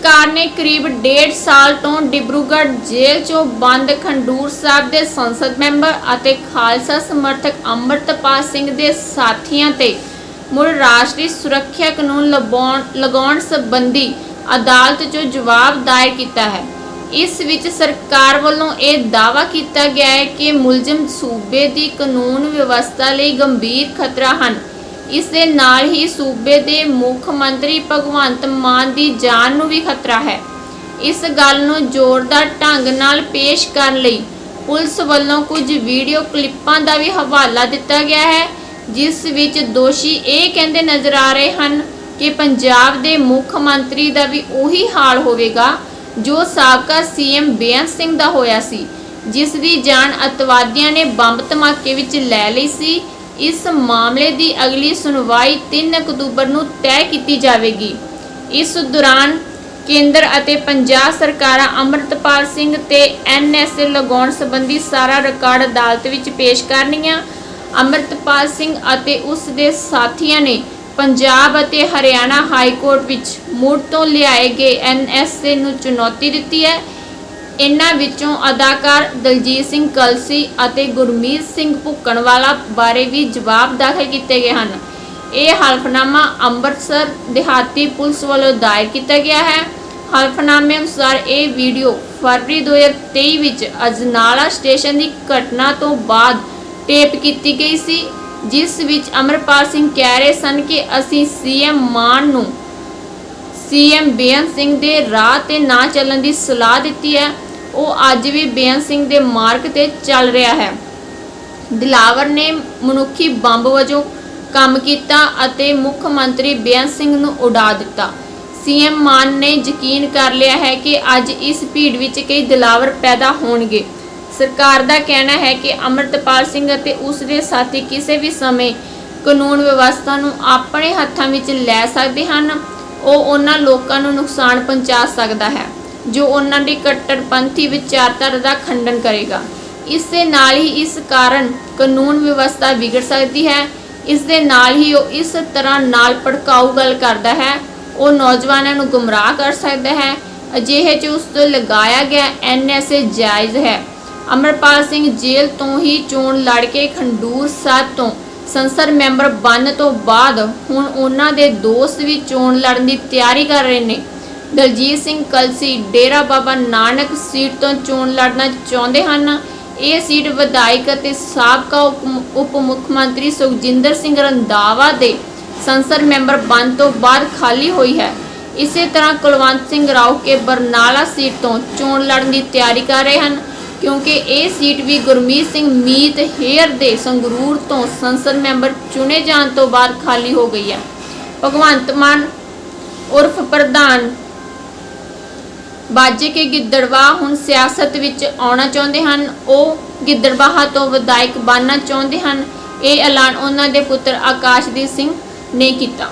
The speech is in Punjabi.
ਸਰਕਾਰ ਨੇ ਕਰੀਬ 1.5 ਸਾਲ ਤੋਂ ਡਿਬਰੂਗੜ੍ਹ ਜੇਲ੍ਹ 'ਚੋਂ ਬੰਦ ਖੰਡੂਰ ਸਾਹਿਬ ਦੇ ਸੰਸਦ ਮੈਂਬਰ ਅਤੇ ਖਾਲਸਾ ਸਮਰਥਕ ਅੰਮ੍ਰਿਤਪਾਲ ਸਿੰਘ ਦੇ ਸਾਥੀਆਂ ਤੇ ਮੁੜ ਰਾਸ਼ਟਰੀ ਸੁਰੱਖਿਆ ਕਾਨੂੰਨ ਲਗਾਉਣ ਲਗਾਉਣ ਸੰਬੰਧੀ ਅਦਾਲਤ 'ਚੋਂ ਜਵਾਬ ਦਾਇਰ ਕੀਤਾ ਹੈ। ਇਸ ਵਿੱਚ ਸਰਕਾਰ ਵੱਲੋਂ ਇਹ ਦਾਅਵਾ ਕੀਤਾ ਗਿਆ ਹੈ ਕਿ ਮੁਲਜ਼ਮ ਸੂਬੇ ਦੀ ਕਾਨੂੰਨ ਵਿਵਸਥਾ ਲਈ ਗੰਭੀਰ ਖਤਰਾ ਹਨ। ਇਸ ਦੇ ਨਾਲ ਹੀ ਸੂਬੇ ਦੇ ਮੁੱਖ ਮੰਤਰੀ ਭਗਵੰਤ ਮਾਨ ਦੀ ਜਾਨ ਨੂੰ ਵੀ ਖਤਰਾ ਹੈ। ਇਸ ਗੱਲ ਨੂੰ ਜ਼ੋਰਦਾਰ ਢੰਗ ਨਾਲ ਪੇਸ਼ ਕਰਨ ਲਈ ਪੁਲਿਸ ਵੱਲੋਂ ਕੁਝ ਵੀਡੀਓ ਕਲਿੱਪਾਂ ਦਾ ਵੀ ਹਵਾਲਾ ਦਿੱਤਾ ਗਿਆ ਹੈ, ਜਿਸ ਵਿੱਚ ਦੋਸ਼ੀ ਇਹ ਕਹਿੰਦੇ ਨਜ਼ਰ ਆ ਰਹੇ ਹਨ ਕਿ ਪੰਜਾਬ ਦੇ ਮੁੱਖ ਮੰਤਰੀ ਦਾ ਵੀ ਉਹੀ ਹਾਲ ਹੋਵੇਗਾ, ਜੋ ਸਾਬਕਾ ਸੀਐਮ ਬੇਅੰਤ ਸਿੰਘ ਦਾ ਹੋਇਆ ਸੀ, ਜਿਸ ਦੀ ਜਾਨ ਅਤਵਾਦੀਆਂ ਨੇ ਬੰਬ ਧਮਾਕੇ ਵਿੱਚ ਲੈ ਲਈ ਸੀ ਇਸ ਮਾਮਲੇ ਦੀ ਅਗਲੀ ਸੁਣਵਾਈ 3 ਅਕਤੂਬਰ ਨੂੰ ਤੈਅ ਕੀਤੀ ਜਾਵੇਗੀ। ਇਸ ਦੌਰਾਨ ਕੇਂਦਰ ਅਤੇ ਪੰਜਾਬ ਸਰਕਾਰਾਂ ਅੰਮ੍ਰਿਤਪਾਲ ਸਿੰਘ ਤੇ ਐਨਐਸਏ ਲਗਾਉਣ ਸੰਬੰਧੀ ਸਾਰਾ ਰਿਕਾਰਡ ਅਦਾਲਤ ਵਿੱਚ ਪੇਸ਼ ਕਰਨਗੀਆਂ। ਅੰਮ੍ਰਿਤਪਾਲ ਸਿੰਘ ਅਤੇ ਉਸ ਦੇ ਸਾਥੀਆਂ ਨੇ ਪੰਜਾਬ ਅਤੇ ਹਰਿਆਣਾ ਹਾਈ ਕੋਰਟ ਵਿੱਚ ਮੁੜ ਤੋਂ ਲਿਆਏ ਗਏ ਐਨਐਸਏ ਨੂੰ ਚੁਣੌਤੀ ਦਿੱਤੀ ਹੈ। ਇਨ੍ਹਾਂ ਵਿੱਚੋਂ ਅਦਾਕਾਰ ਦਲਜੀਤ ਸਿੰਘ ਕਲਸੀ ਅਤੇ ਗੁਰਮੀਤ ਸਿੰਘ ਭੁੱਕਣਵਾਲਾ ਬਾਰੇ ਵੀ ਜਵਾਬ ਦਾਖਲ ਕੀਤੇ ਗਏ ਹਨ। ਇਹ ਹਲਫਨਾਮਾ ਅੰਮ੍ਰਿਤਸਰ ਦਿਹਾਤੀ ਪੁਲਿਸ ਵੱਲੋਂ ਦਾਇਰ ਕੀਤਾ ਗਿਆ ਹੈ। ਹਲਫਨਾਮੇ ਅਨੁਸਾਰ ਇਹ ਵੀਡੀਓ ਫਰਵਰੀ 2023 ਵਿੱਚ ਅਜਨਾਲਾ ਸਟੇਸ਼ਨ ਦੀ ਘਟਨਾ ਤੋਂ ਬਾਅਦ ਟੇਪ ਕੀਤੀ ਗਈ ਸੀ, ਜਿਸ ਵਿੱਚ ਅਮਰਪਾਲ ਸਿੰਘ ਕਹਿ ਰਹੇ ਸਨ ਕਿ ਅਸੀਂ ਸੀਐਮ ਮਾਨ ਨੂੰ ਸੀਐਮ ਬੇਅੰਤ ਸਿੰਘ ਦੇ ਰਾਹ ਤੇ ਨਾ ਚੱਲਣ ਦੀ ਸਲਾਹ ਦਿੱਤੀ ਹੈ। ਉਹ ਅੱਜ ਵੀ ਬੇਅੰਤ ਸਿੰਘ ਦੇ ਮਾਰਗ ਤੇ ਚੱਲ ਰਿਹਾ ਹੈ। ਦਿਲਾਵਰ ਨੇ ਮਨੁੱਖੀ ਬੰਬ ਵਜੋਂ ਕੰਮ ਕੀਤਾ ਅਤੇ ਮੁੱਖ ਮੰਤਰੀ ਬੇਅੰਤ ਸਿੰਘ ਨੂੰ ਉਡਾ ਦਿੱਤਾ। ਸੀਐਮ ਮਾਨ ਨੇ ਯਕੀਨ ਕਰ ਲਿਆ ਹੈ ਕਿ ਅੱਜ ਇਸ ਭੀੜ ਵਿੱਚ ਕਈ ਦਿਲਾਵਰ ਪੈਦਾ ਹੋਣਗੇ। ਸਰਕਾਰ ਦਾ ਕਹਿਣਾ ਹੈ ਕਿ ਅਮਰਤਪਾਲ ਸਿੰਘ ਅਤੇ ਉਸ ਦੇ ਸਾਥੀ ਕਿਸੇ ਵੀ ਸਮੇਂ ਕਾਨੂੰਨ ਵਿਵਸਥਾ ਨੂੰ ਆਪਣੇ ਹੱਥਾਂ ਵਿੱਚ ਲੈ ਸਕਦੇ ਹਨ। ਉਹ ਉਹਨਾਂ ਲੋਕਾਂ ਨੂੰ ਨੁਕਸਾਨ ਪਹੁੰਚਾ ਸਕਦਾ ਹੈ, ਜੋ ਉਹਨਾਂ ਦੀ ਕੱਟੜਪੰਥੀ ਵਿਚਾਰਧਾਰਾ ਦਾ ਖੰਡਨ ਕਰੇਗਾ। ਇਸ ਦੇ ਨਾਲ ਹੀ ਇਸ ਕਾਰਨ ਕਾਨੂੰਨ ਵਿਵਸਥਾ ਵਿਗੜ ਸਕਦੀ ਹੈ। ਇਸ ਦੇ ਨਾਲ ਹੀ ਉਹ ਇਸ ਤਰ੍ਹਾਂ ਨਾਲ ਭੜਕਾਊ ਗੱਲ ਕਰਦਾ ਹੈ। ਉਹ ਨੌਜਵਾਨਾਂ ਨੂੰ ਗੁੰਮਰਾਹ ਕਰ ਸਕਦਾ ਹੈ। ਅਜਿਹੇ ਚ ਉਸ ਤੋਂ ਲਗਾਇਆ ਗਿਆ ਐਨਐਸਏ ਜਾਇਜ਼ ਹੈ। ਅਮਰਪਾਲ ਸਿੰਘ ਜੇਲ੍ਹ ਤੋਂ ਹੀ ਚੋਣ ਲੜ ਕੇ ਖੰਡੂਰ ਸਾਹਿਬ ਤੋਂ ਸੰਸਦ ਮੈਂਬਰ ਬਣਨ ਤੋਂ ਬਾਅਦ ਹੁਣ ਉਹਨਾਂ ਦੇ ਦੋਸਤ ਵੀ ਚੋਣ ਲੜਨ ਦੀ ਤਿਆਰੀ ਕਰ ਰਹੇ ਨੇ। ਦਲਜੀਤ ਸਿੰਘ ਕਲਸੀ, ਡੇਰਾ ਬਾਬਾ ਨਾਨਕ ਸੀਟ ਤੋਂ ਚੋਣ ਲੜਨਾ ਚਾਹੁੰਦੇ ਹਨ। ਇਹ ਸੀਟ ਵਿਧਾਇਕ ਅਤੇ ਸਾਬਕਾ ਉਪ- ਉਪ ਮੁੱਖ ਮੰਤਰੀ ਸੁਖਜਿੰਦਰ ਸਿੰਘ ਰੰਧਾਵਾ ਦੇ ਸੰਸਦ ਮੈਂਬਰ ਬਣ ਤੋਂ ਬਾਅਦ ਖਾਲੀ ਹੋਈ ਹੈ। ਇਸੇ ਤਰ੍ਹਾਂ ਕੁਲਵੰਤ ਸਿੰਘ ਰਾਉਕੇ ਬਰਨਾਲਾ ਸੀਟ ਤੋਂ ਚੋਣ ਲੜਨ ਦੀ ਤਿਆਰੀ ਕਰ ਰਹੇ ਹਨ। ਕਿਉਂਕਿ ਇਹ ਸੀਟ ਵੀ ਗੁਰਮੀਤ ਸਿੰਘ ਮੀਤ ਹੇਅਰ ਦੇ ਸੰਗਰੂਰ ਤੋਂ ਸੰਸਦ ਮੈਂਬਰ ਚੁਣੇ ਜਾਣ ਤੋਂ ਬਾਅਦ ਖਾਲੀ ਹੋ ਗਈ ਹੈ। ਭਗਵੰਤ ਮਾਨ ਉਰਫ ਪ੍ਰਧਾਨ ਬਾਜੇ ਕੇ ਗਿੱਦੜਵਾ ਹੁਣ ਸਿਆਸਤ ਵਿੱਚ ਆਉਣਾ ਚਾਹੁੰਦੇ ਹਨ। ਉਹ ਗਿੱਦੜਬਾਹਾ ਤੋਂ ਵਿਧਾਇਕ ਬਣਨਾ ਚਾਹੁੰਦੇ ਹਨ। ਇਹ ਐਲਾਨ ਉਹਨਾਂ ਦੇ ਪੁੱਤਰ ਆਕਾਸ਼ਦੀਪ ਸਿੰਘ ਨੇ ਕੀਤਾ।